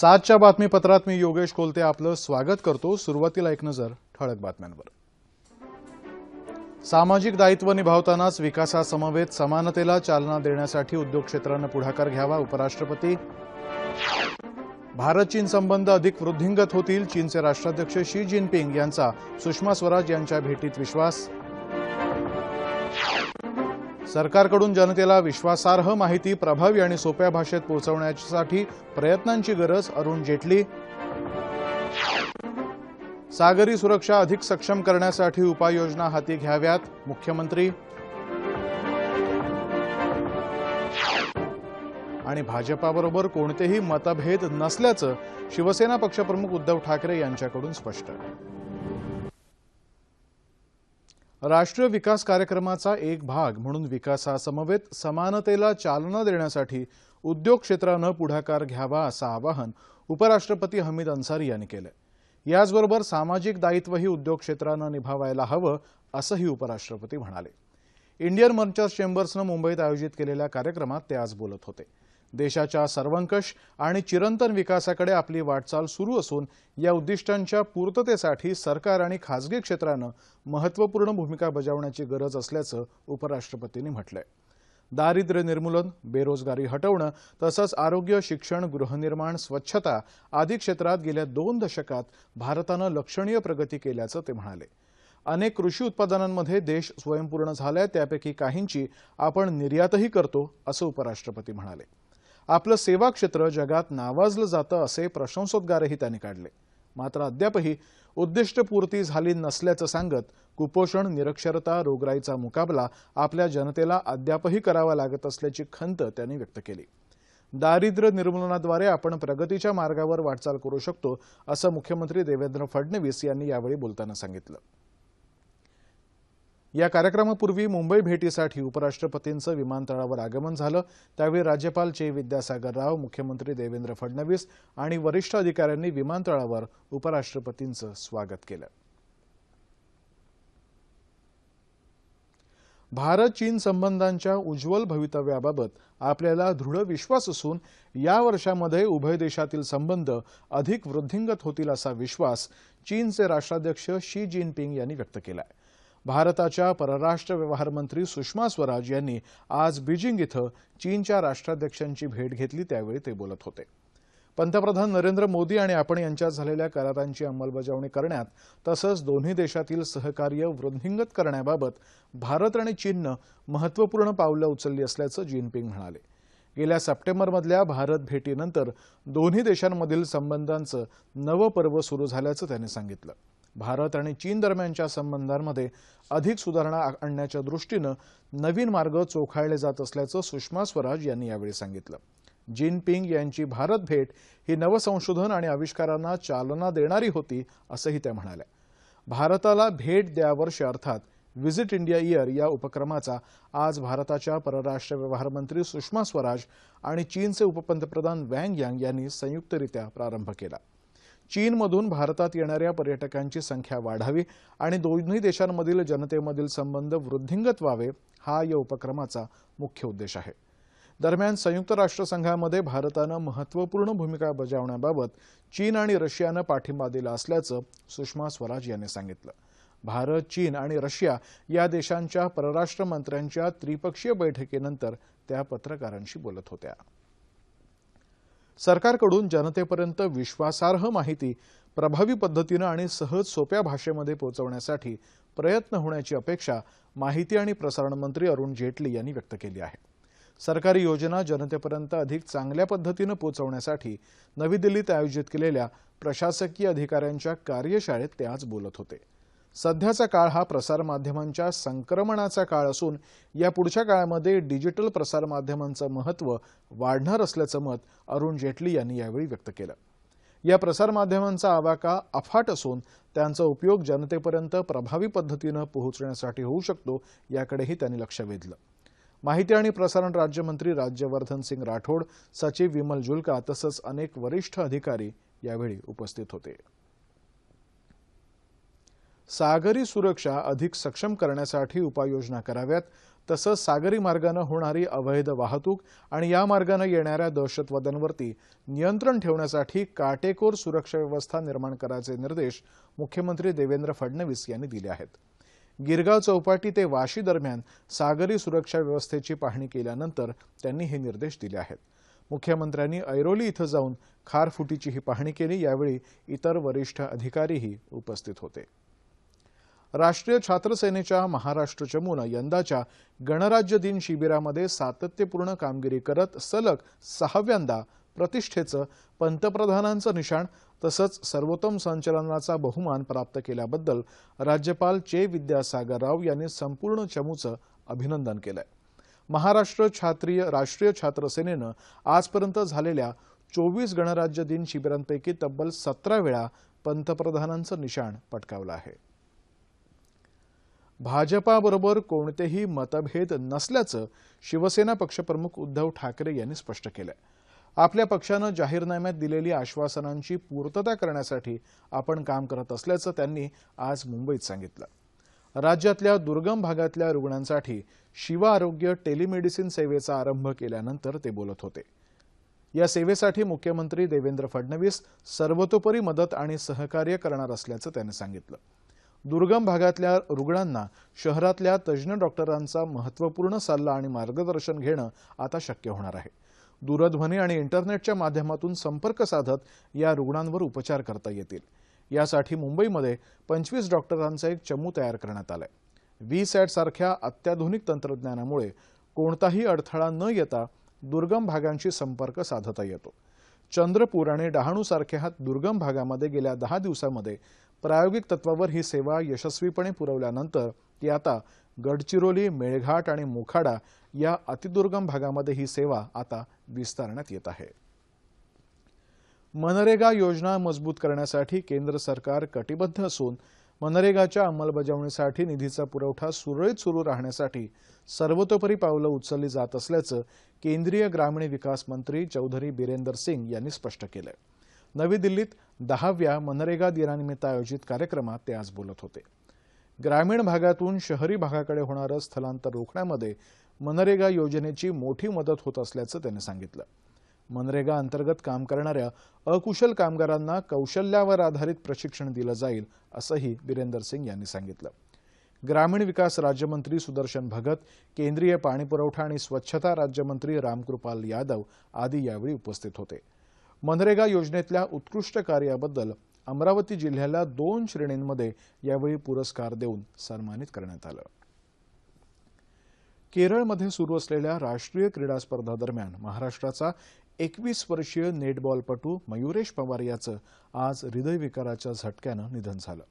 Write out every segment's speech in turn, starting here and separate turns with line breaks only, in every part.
सातच्या बातमीपत्रात मी योगेश कोलते आपलं स्वागत करतो. सुरुवातीला एक नजर ठळक बातम्यांवर. सामाजिक दायित्व निभावतानाच विकासासमवेत समानतेला चालना देण्यासाठी उद्योग क्षेत्रानं पुढाकार घ्यावा उपराष्ट्रपती. भारत चीन संबंध अधिक वृद्धिंगत होतील चीनचे राष्ट्राध्यक्ष शी जिनपिंग यांचा सुषमा स्वराज यांच्या भेटीत विश्वास. सरकारकडून जनतेला विश्वासार्ह माहिती प्रभावी आणि सोप्या भाषेत पोहोचवण्यासाठी प्रयत्नांची गरज अरुण जेटली. सागरी सुरक्षा अधिक सक्षम करण्यासाठी उपाययोजना हाती घ्याव्यात मुख्यमंत्री. आणि भाजपाबरोबर कोणतेही मतभेद नसल्याचं शिवसेना पक्षप्रमुख उद्धव ठाकरे यांच्याकडून स्पष्ट. राष्ट्रीय विकास कार्यक्रमाचा एक भाग म्हणून विकासासमवेत समानतेला चालना देण्यासाठी उद्योग क्षेत्रानं पुढाकार घ्यावा असं आवाहन उपराष्ट्रपती हमीद अन्सारी यांनी केलं याचबरोबर सामाजिक दायित्वही उद्योग क्षेत्रानं निभावायला हवं असंही उपराष्ट्रपती म्हणाले. इंडियन मर्चर्स चेंबर्सनं मुंबईत आयोजित केलेल्या कार्यक्रमात ते आज बोलत होते. देशाच्या सर्वंकष आणि चिरंतन विकासाकडे आपली वाटचाल सुरू असून या उद्दिष्टांच्या पूर्ततेसाठी सरकार आणि खासगी क्षेत्रानं महत्त्वपूर्ण भूमिका बजावण्याची गरज असल्याचं उपराष्ट्रपतींनी म्हटलंय. दारिद्र्य निर्मूलन बेरोजगारी हटवणं तसंच आरोग्य शिक्षण गृहनिर्माण स्वच्छता आदी क्षेत्रात गेल्या दोन दशकात भारतानं लक्षणीय प्रगती केल्याचं ते म्हणाले. अनेक कृषी उत्पादनांमध्ये देश स्वयंपूर्ण झालाय त्यापैकी काहींची आपण निर्यातही करतो असं उपराष्ट्रपती म्हणाले. आपलं सेवा क्षेत्र जगात नावाजलं जातं असे प्रशंसोद्गारही त्यांनी काढले. मात्र अद्यापही उद्दिष्टपूर्ती झाली नसल्याचं सांगत कुपोषण निरक्षरता रोगराईचा मुकाबला आपल्या जनतेला अद्यापही करावा लागत असल्याची खंत त्यांनी व्यक्त केली. दारिद्र्य निर्मूलनाद्वारे आपण प्रगतीच्या मार्गावर वाटचाल करू शकतो असं मुख्यमंत्री देवेंद्र फडणवीस यांनी यावेळी बोलताना सांगितलं. या कार्यक्रमापूर्वी मुंबई भेटीसाठी उपराष्ट्रपतींचं विमानतळावर आगमन झालं. त्यावेळी राज्यपाल चे विद्यासागर राव मुख्यमंत्री देवेंद्र फडणवीस आणि वरिष्ठ अधिकाऱ्यांनी विमानतळावर उपराष्ट्रपतींचं स्वागत केलं. भारत चीन संबंधांच्या उज्ज्वल भवितव्याबाबत आपल्याला दृढ विश्वास असून या वर्षामध्ये उभय देशातील संबंध अधिक वृद्धिंगत होतील असा विश्वास चीनचे राष्ट्राध्यक्ष शी जिनपिंग यांनी व्यक्त केला आहे भारताच्या परराष्ट्र व्यवहार मंत्री सुषमा स्वराज यांनी आज बीजिंग इथं चीनच्या राष्ट्राध्यक्षांची भेट घेतली त्यावेळी ते बोलत होते. पंतप्रधान नरेंद्र मोदी आणि आपण यांच्यात झालेल्या करारांची अंमलबजावणी करण्यात तसंच दोन्ही देशातील सहकार्य वृद्धिंगत करण्याबाबत भारत आणि चीननं महत्त्वपूर्ण पावलं उचलली असल्याचं जिनपिंग म्हणाले. गेल्या सप्टेंबरमधल्या भारत भेटीनंतर दोन्ही देशांमधील संबंधांचं नवं पर्व सुरू झाल्याचं त्यांनी सांगितलं. भारत आणि चीन दरम्यानच्या संबंधांमध्ये अधिक सुधारणा आणण्याच्या दृष्टीनं नवीन मार्ग चोखाळले जात असल्याचं सुषमा स्वराज यांनी यावेळी सांगितलं. जिनपिंग यांची भारत भेट ही नवसंशोधन आणि आविष्कारांना चालना देणारी होती असंही त्या म्हणाल्या. भारताला भेट द्या वर्ष अर्थात व्हिजिट इंडिया इयर या उपक्रमाचा आज भारताच्या परराष्ट्र व्यवहार मंत्री सुषमा स्वराज आणि चीनचे उपपंतप्रधान वँग यांग यांनी संयुक्तरित्या प्रारंभ केला. चीनमधून भारतात येणाऱ्या पर्यटकांची संख्या वाढावी आणि दोन्ही देशांमधील जनतेमधील संबंध वृद्धिंगत व्हावे हा या उपक्रमाचा मुख्य उद्देश आहे. दरम्यान संयुक्त राष्ट्रसंघामध्ये भारतानं महत्त्वपूर्ण भूमिका बजावण्याबाबत चीन आणि रशियानं पाठिंबा दिला असल्याचं सुषमा स्वराज यांनी सांगितलं. भारत चीन आणि रशिया या देशांच्या परराष्ट्र मंत्र्यांच्या त्रिपक्षीय बैठकीनंतर त्या पत्रकारांशी बोलत होत्या. सरकारकडून जनतेपर्यंत विश्वासार्ह माहिती प्रभावी पद्धतीनं आणि सहज सोप्या भाषेमध्ये पोहोचवण्यासाठी प्रयत्न होण्याची अपेक्षा माहिती आणि प्रसारण मंत्री अरुण जेटली यांनी व्यक्त केली आहे. सरकारी योजना जनतेपर्यंत अधिक चांगल्या पद्धतीनं पोहोचवण्यासाठी नवी दिल्लीत आयोजित केलेल्या प्रशासकीय अधिकाऱ्यांच्या कार्यशाळेत ते आज बोलत होते. सध्याचा काळ हा प्रसारमाध्यमांच्या संक्रमणाचा काळ असून या पुढच्या काळामध्ये डिजिटल प्रसारमाध्यमांचं महत्त्व वाढणार असल्याचं मत अरुण जेटली यांनी यावेळी व्यक्त केलं. या प्रसारमाध्यमांचा आवाका अफाट असून त्यांचा उपयोग जनतेपर्यंत प्रभावी पद्धतीनं पोहोचण्यासाठी होऊ शकतो याकडेही त्यांनी लक्ष वेधलं. माहिती आणि प्रसारण राज्यमंत्री राज्यवर्धन सिंग राठोड सचिव विमल जुल्का तसंच अनेक वरिष्ठ अधिकारी यावेळी उपस्थित होते. सागरी सुरक्षा अधिक सक्षम करण्यासाठी उपाययोजना कराव्यात. तसंच सागरी मार्गानं होणारी अवैध वाहतूक आणि या मार्गानं येणाऱ्या दहशतवाद्यांवरती नियंत्रण ठेवण्यासाठी काटेकोर सुरक्षा व्यवस्था निर्माण करायचे निर्देश मुख्यमंत्री देवेंद्र फडणवीस यांनी दिले आहेत. गिरगाव चौपाटी ते वाशी दरम्यान सागरी सुरक्षा व्यवस्थेची पाहणी केल्यानंतर त्यांनी हे निर्देश दिले आहेत. मुख्यमंत्र्यांनी ऐरोली इथं जाऊन खारफुटीचीही पाहणी केली. यावेळी इतर वरिष्ठ अधिकारीही उपस्थित होते. राष्ट्रीय छात्र सेनेच्या महाराष्ट्र चमूनं यंदाच्या गणराज्य दिन शिबिरामध्ये सातत्यपूर्ण कामगिरी करत सलग सहाव्यांदा प्रतिष्ठेचं पंतप्रधानांचं निशाण तसंच सर्वोत्तम संचलनाचा बहुमान प्राप्त केल्याबद्दल राज्यपाल चे विद्यासागर राव यांनी संपूर्ण चमूचं अभिनंदन केलंय. महाराष्ट्र छात्रीय राष्ट्रीय छात्र सेनेनं आजपर्यंत झालेल्या चोवीस गणराज्य दिन शिबिरांपैकी तब्बल सतरा वेळा पंतप्रधानांचं निशाण पटकावलं आहे. भाजपाबरोबर कोणतेही मतभेद नसल्याचं शिवसेना पक्षप्रमुख उद्धव ठाकरे यांनी स्पष्ट केलं आपल्या पक्षानं जाहीरनाम्यात दिलेली आश्वासनांची पूर्तता करण्यासाठी आपण काम करत असल्याचं त्यांनी आज मुंबईत सांगितलं. राज्यातल्या दुर्गम भागातल्या रुग्णांसाठी शिवा आरोग्य टेलिमेडिसिन सेवेचा आरंभ केल्यानंतर ते बोलत होते. या सेवेसाठी मुख्यमंत्री देवेंद्र फडणवीस सर्वतोपरी मदत आणि सहकार्य करणार असल्याचं त्यांनी सांगितलं. दुर्गम भागातल्या रुग्णांना शहरातल्या तज्ज्ञ डॉक्टरांचा महत्त्वपूर्ण सल्ला आणि मार्गदर्शन घेणं आता शक्य होणार आहे. दूरध्वनी आणि इंटरनेटच्या माध्यमातून संपर्क साधत या रुग्णांवर उपचार करता येतील. यासाठी मुंबईमध्ये पंचवीस डॉक्टरांचा एक चमू तयार करण्यात आलाय. व्ही सॅट सारख्या अत्याधुनिक तंत्रज्ञानामुळे कोणताही अडथळा न येता दुर्गम भागांशी संपर्क साधता येतो. चंद्रपूर आणि डहाणूसारख्या दुर्गम भागामध्ये गेल्या दहा दिवसामध्ये प्रायोगिक तत्वावर ही सेवा यशस्वीपणे पुरवल्यानंतर ती आता गडचिरोली मेळघाट आणि मोखाडा या अतिदुर्गम भागामध्ये ही सेवा आता विस्तारण्यात येत आहे. मनरेगा योजना मजबूत करण्यासाठी केंद्र सरकार कटिबद्ध असून मनरेगाच्या अंमलबजावणीसाठी निधीचा पुरवठा सुरळीत सुरू राहण्यासाठी सर्वतोपरी पावलं उचलली जात असल्याचं केंद्रीय ग्रामीण विकास मंत्री चौधरी बिरेंदर सिंग यांनी स्पष्ट केलंय नवी दिल्लीत दहाव्या मनरेगा दिनानिमित्त आयोजित कार्यक्रमात ते आज बोलत होते. ग्रामीण भागातून शहरी भागाकडे होणारं स्थलांतर रोखण्यामध्ये मनरेगा योजनेची मोठी मदत होत असल्याचं त्यांनी सांगितलं. मनरेगा अंतर्गत काम करणाऱ्या अकुशल कामगारांना कौशल्यावर आधारित प्रशिक्षण दिलं जाईल असंही बिरेंदर सिंग यांनी सांगितलं. ग्रामीण विकास राज्यमंत्री सुदर्शन भगत केंद्रीय पाणीपुरवठा आणि स्वच्छता राज्यमंत्री रामकृपाल यादव आदी यावेळी उपस्थित होते. मनरेगा योजनेतल्या उत्कृष्ट कार्याबद्दल अमरावती जिल्ह्याला दोन श्रेणींमध्ये यावेळी पुरस्कार देऊन सन्मानित करण्यात आलं. केरळमध्ये सुरू असलेल्या राष्ट्रीय क्रीडा स्पर्धा दरम्यान महाराष्ट्राचा एकवीस वर्षीय नेटबॉलपटू मयुरेश पवार याचं आज हृदयविकाराच्या झटक्यानं निधन झालं.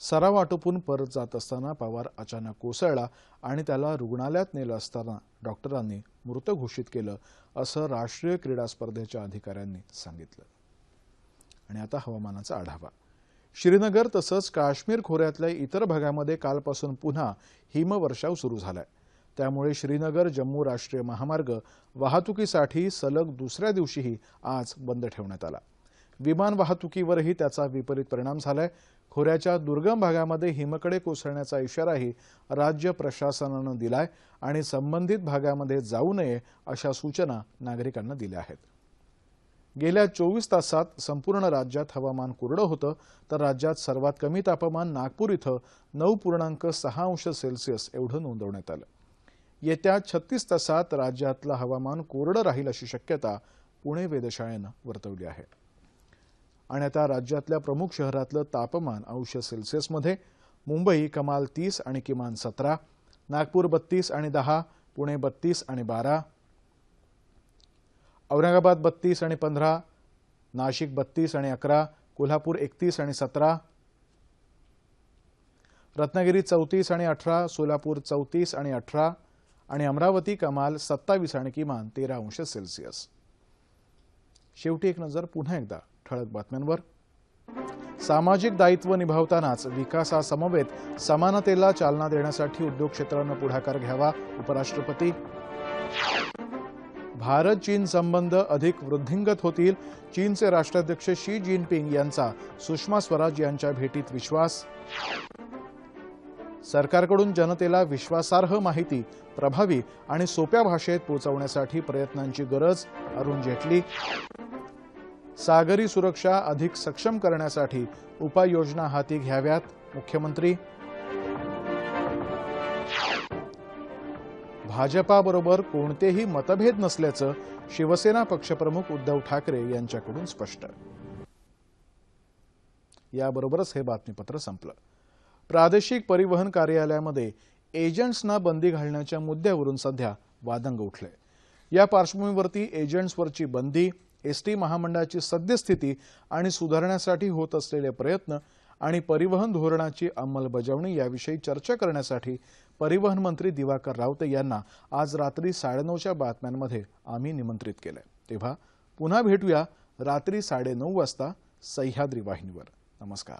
सराव आटोपून परत जात असताना पवार अचानक कोसळला आणि त्याला रुग्णालयात नेलं असताना डॉक्टरांनी मृत घोषित केलं असं राष्ट्रीय क्रीडा स्पर्धेच्या अधिकाऱ्यांनी सांगितलं. आणि आता हवामानाचा आढावा. श्रीनगर तसंच काश्मीर खोऱ्यातल्या इतर भागामध्ये कालपासून पुन्हा हिमवर्षाव सुरू झालाय. त्यामुळे श्रीनगर जम्मू राष्ट्रीय महामार्ग वाहतुकीसाठी सलग दुसऱ्या दिवशीही आज बंद ठेवण्यात आला. विमान वाहतुकीवरही त्याचा विपरीत परिणाम झालाय. खोऱ्याच्या दुर्गम भागामध्ये हिमकडे कोसळण्याचा इशाराही राज्य प्रशासनानं दिलाय आणि संबंधित भागामध्ये जाऊ नये अशा सूचना नागरिकांना दिल्या आहेत. गेल्या चोवीस तासात संपूर्ण राज्यात हवामान कोरडं होतं तर राज्यात सर्वात कमी तापमान नागपूर इथं नऊ पूर्णांक सहा अंश सेल्सिअस एवढं नोंदवण्यात आलं. येत्या छत्तीस तासात राज्यातलं हवामान कोरडं राहील अशी शक्यता पुणे वेधशाळेनं वर्तवली आहे. आणि आता राज्यातल्या प्रमुख शहरातलं तापमान अंश सेल्सिअसमध्ये मुंबई कमाल तीस आणि किमान सतरा नागपूर बत्तीस आणि दहा पुणे बत्तीस आणि बारा औरंगाबाद बत्तीस आणि पंधरा नाशिक बत्तीस आणि अकरा कोल्हापूर एकतीस आणि सतरा रत्नागिरी चौतीस आणि अठरा सोलापूर चौतीस आणि अठरा आणि अमरावती कमाल सत्तावीस आणि किमान तेरा अंश सेल्सिअस. शेवटी एक नजर पुन्हा एकदा. ठळक बातम्यांवर. सामाजिक दायित्व निभावतानाच विकासासमवेत समानतेला चालना देण्यासाठी उद्योग क्षेत्रानं पुढाकार घ्यावा उपराष्ट्रपती. भारत चीन संबंध अधिक वृद्धिंगत होतील चीनचे राष्ट्राध्यक्ष शी जिनपिंग यांचा सुषमा स्वराज यांच्या भेटीत विश्वास. सरकारकडून जनतेला विश्वासार्ह माहिती प्रभावी आणि सोप्या भाषेत पोहोचवण्यासाठी प्रयत्नांची गरज अरुण जेटली. सागरी सुरक्षा अधिक सक्षम करण्यासाठी उपाययोजना हाती घ्याव्यात मुख्यमंत्री. भाजपाबरोबर कोणतेही मतभेद नसल्याचं शिवसेना पक्षप्रमुख उद्धव ठाकरे यांच्याकडून स्पष्ट. याबरोबरच हे बातमीपत्र संपलं. प्रादेशिक परिवहन कार्यालयामध्ये एजंट्सना बंदी घालण्याच्या मुद्द्यावरून सध्या वादंग उठले. या पार्श्वभूमीवरती एजंट्सवरची बंदी एसटी महामंडळाची सद्यस्थिती आणि सुधारण्यासाठी होत असलेले प्रयत्न आणि परिवहन धोरणाची अंमलबजावणी याविषयी चर्चा करण्यासाठी परिवहन मंत्री दिवाकर रावते यांना आज रात्री साडेनऊच्या बातम्यांमध्ये आम्ही निमंत्रित केलंय. तेव्हा पुन्हा भेटूया रात्री साडेनऊ वाजता सह्याद्री वाहिनीवर. नमस्कार.